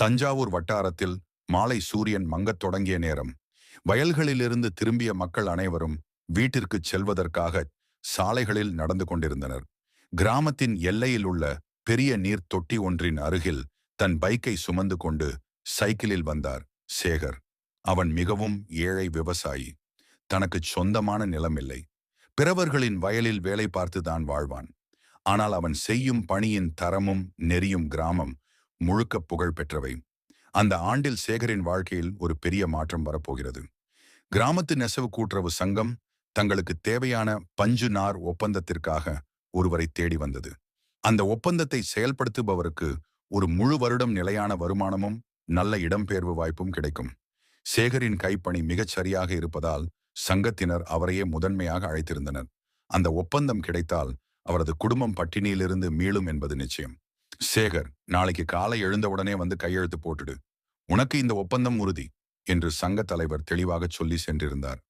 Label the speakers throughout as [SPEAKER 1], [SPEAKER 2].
[SPEAKER 1] தஞ்சாவூர் வட்டாரத்தில் மாலை சூரியன் மங்கத் தொடங்கிய நேரம். வயல்களிலிருந்து திரும்பிய மக்கள் அனைவரும் வீட்டிற்குச் செல்வதற்காக சாலைகளில் நடந்து கொண்டிருந்தனர். கிராமத்தின் எல்லையில் உள்ள பெரிய நீர் தொட்டி ஒன்றின் அருகில் தன் பைக்கை சுமந்து கொண்டு சைக்கிளில் வந்தார் சேகர். அவன் மிகவும் ஏழை விவசாயி. தனக்கு சொந்தமான நிலம் இல்லை பிறவர்களின் வயலில் வேலை பார்த்துதான் வாழ்வான். ஆனால் அவன் செய்யும் பணியின் தரமும் நெறியும் கிராமம் முழுக்க புகழ் பெற்றவை. அந்த ஆண்டில் சேகரின் வாழ்க்கையில் ஒரு பெரிய மாற்றம் வரப்போகிறது. கிராமத்து நெசவு கூட்டுறவு சங்கம் தங்களுக்கு தேவையான பஞ்சு நார் ஒப்பந்தத்திற்காக ஒருவரை தேடி வந்தது. அந்த ஒப்பந்தத்தை செயல்படுத்துபவருக்கு ஒரு முழு வருடம் நிலையான வருமானமும் நல்ல இடம்பெயர்வு வாய்ப்பும் கிடைக்கும். சேகரின் கைப்பணி மிகச் சரியாக இருப்பதால் சங்கத்தினர் அவரையே முதன்மையாக அழைத்திருந்தனர். அந்த ஒப்பந்தம் கிடைத்தால் அவரது குடும்பம் பட்டினியிலிருந்து மீளும் என்பது நிச்சயம். சேகர் நாளைக்கு காலை எழுந்தவுடனே வந்து கையெழுத்து போட்டுடு. உனக்கு இந்த ஒப்பந்தம் உறுதி என்று சங்க தலைவர் தெளிவாகச் சொல்லி சென்றிருந்தார்.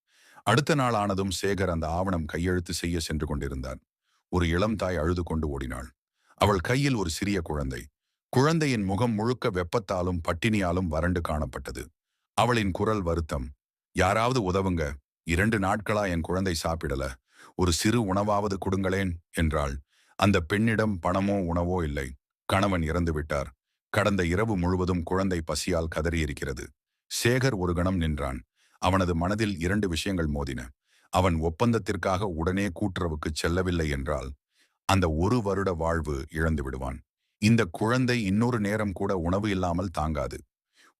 [SPEAKER 1] அடுத்த நாள் ஆனதும் சேகர் அந்த ஆவணம் கையெழுத்து செய்ய சென்று கொண்டிருந்தார். ஒரு இளம் தாய் அழுது கொண்டு ஓடினாள். அவள் கையில் ஒரு சிறிய குழந்தை. குழந்தையின் முகம் முழுக்க வெப்பத்தாலும் பட்டினியாலும் வறண்டு காணப்பட்டது. அவளின் குரல் வருத்தம். யாராவது உதவுங்க. இரண்டு நாட்களா என் குழந்தை சாப்பிடல. ஒரு சிறு உணவாவது கொடுங்களேன் என்றாள். அந்த பெண்ணிடம் பணமோ உணவோ இல்லை. கணவன் இறந்துவிட்டார் கடந்த இரவு முழுவதும் குழந்தை பசியால் கதறியிருக்கிறது. சேகர் ஒரு கணம் நின்றான். அவனது மனதில் இரண்டு விஷயங்கள் மோதின. அவன் ஒப்பந்தத்திற்காக உடனே கூட்டுறவுக்கு செல்லவில்லை என்றால் அந்த ஒரு வருட வாழ்வு இழந்து விடுவான். இந்த குழந்தை இன்னொரு நேரம் கூட உணவு இல்லாமல் தாங்காது.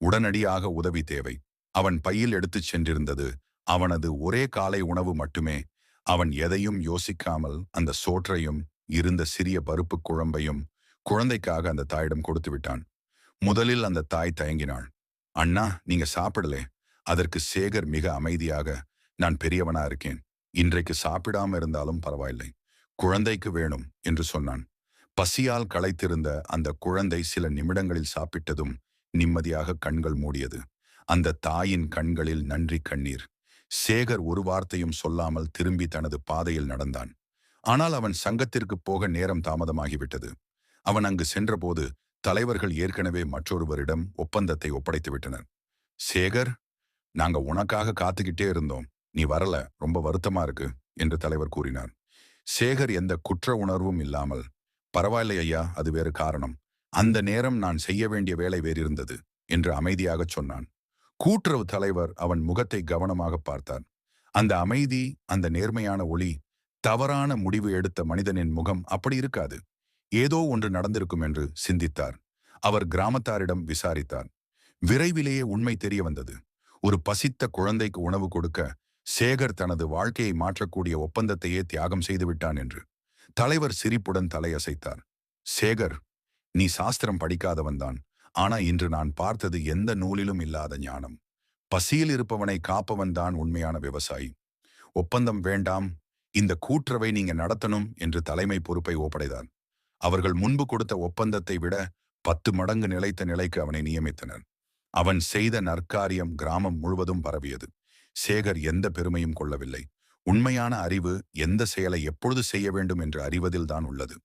[SPEAKER 1] உடனடியாக உதவி தேவை. அவன் பையில் எடுத்துச் சென்றிருந்தது. அவனது ஒரே காலை உணவு மட்டுமே. அவன் எதையும் யோசிக்காமல் அந்த சோற்றையும் இருந்த சிறிய பருப்பு குழம்பையும் குழந்தைக்காக அந்த தாயிடம் கொடுத்து விட்டான். முதலில் அந்த தாய் தயங்கினாள். அண்ணா நீங்க சாப்பிடலே. அதற்கு சேகர் மிக அமைதியாக நான் பெரியவனா இருக்கேன். இன்றைக்கு சாப்பிடாம இருந்தாலும் பரவாயில்லை. குழந்தைக்கு வேணும் என்று சொன்னான். பசியால் களைத்திருந்த அந்த குழந்தை சில நிமிடங்களில் சாப்பிட்டதும் நிம்மதியாக கண்கள் மூடியது. அந்த தாயின் கண்களில் நன்றி கண்ணீர். சேகர் ஒரு வார்த்தையும் சொல்லாமல் திரும்பி தனது பாதையில் நடந்தான். ஆனால் அவன் சங்கத்திற்கு போக நேரம் தாமதமாகிவிட்டது. அவன் அங்கு சென்றபோது தலைவர்கள் ஏற்கனவே மற்றொருவரிடம் ஒப்பந்தத்தை ஒப்படைத்து விட்டனர் சேகர் நாங்க உனக்காக காத்துக்கிட்டே இருந்தோம். நீ வரல. ரொம்ப வருத்தமா இருக்கு என்று தலைவர் கூறினார். சேகர் எந்த குற்ற உணர்வும் இல்லாமல் பரவாயில்லை ஐயா அது வேறு காரணம். அந்த நேரம் நான் செய்ய வேண்டிய வேலை வேறிருந்தது என்று அமைதியாகச் சொன்னான். கூட்டுறவு தலைவர் அவன் முகத்தை கவனமாக பார்த்தார். அந்த அமைதி அந்த நேர்மையான ஒளி தவறான முடிவு எடுத்த மனிதனின் முகம் அப்படி இருக்காது. ஏதோ ஒன்று நடந்திருக்கும் என்று சிந்தித்தார். அவர் கிராமத்தாரிடம் விசாரித்தார். விரைவிலேயே உண்மை தெரிய வந்தது. ஒரு பசித்த குழந்தைக்கு உணவு கொடுக்க சேகர் தனது வாழ்க்கையை மாற்றக்கூடிய ஒப்பந்தத்தையே தியாகம் செய்து விட்டான் என்று. தலைவர் சிரிப்புடன் தலையசைத்தார். சேகர் நீ சாஸ்திரம் படிக்காதவன்தான் ஆனா இன்று நான் பார்த்தது எந்த நூலிலும் இல்லாத ஞானம். பசியில் இருப்பவனை காப்பவன் தான் உண்மையான விவசாயி. ஒப்பந்தம் வேண்டாம். இந்த கூற்றவை நீங்க நடத்தணும் என்று தலைமை பொறுப்பை ஒப்படைத்தான் அவர்கள் முன்பு கொடுத்த ஒப்பந்தத்தை விட பத்து மடங்கு நிலைத்த நிலைக்கு அவனை நியமித்தனர். அவன் செய்த நற்காரியம் கிராமம் முழுவதும் பரவியது. சேகர் எந்த பெருமையும் கொள்ளவில்லை. உண்மையான அறிவு எந்த செயலை எப்பொழுது செய்ய வேண்டும் என்று அறிவதில்தான் உள்ளது.